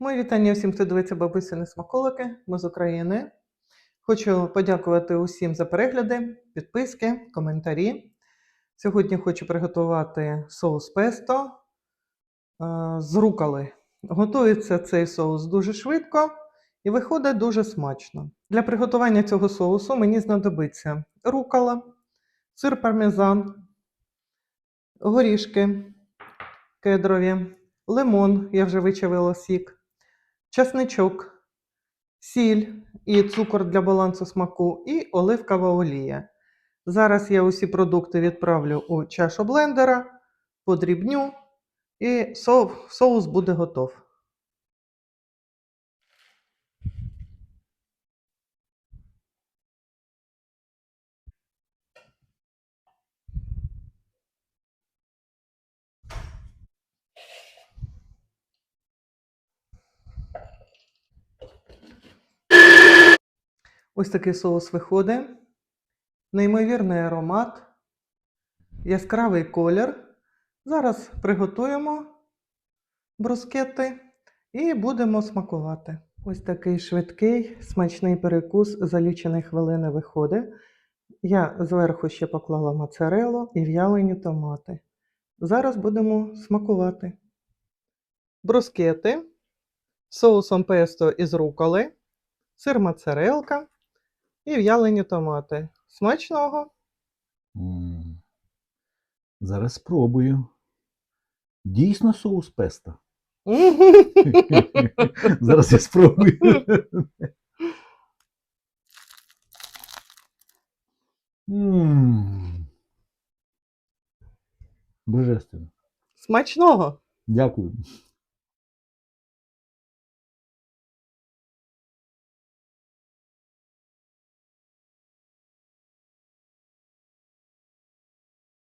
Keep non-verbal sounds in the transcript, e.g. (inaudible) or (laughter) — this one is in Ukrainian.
Мої вітання всім, хто дивиться бабусини смаколики. Ми з України. Хочу подякувати усім за перегляди, підписки, коментарі. Сьогодні хочу приготувати соус песто е, з руколи. Готується цей соус дуже швидко і виходить дуже смачно. Для приготування цього соусу мені знадобиться рукола, сир пармезан, горішки кедрові, лимон, я вже вичавила сік, часничок, сіль і цукор для балансу смаку, і оливкова олія. Зараз я усі продукти відправлю у чашу блендера, подрібню, і соус, буде готов. Ось такий соус виходить. Неймовірний аромат, яскравий колір. Зараз приготуємо брускети і будемо смакувати. Ось такий швидкий, смачний перекус за лічені хвилини виходить. Я зверху ще поклала моцарелу і в'ялені томати. Зараз будемо смакувати. Брускети соусом песто із руколи, сир моцарелка і в'ялені томати. Смачного! М. Зараз спробую. Дійсно соус песто. (laughs) Зараз я спробую. Божественно. Смачного! Дякую.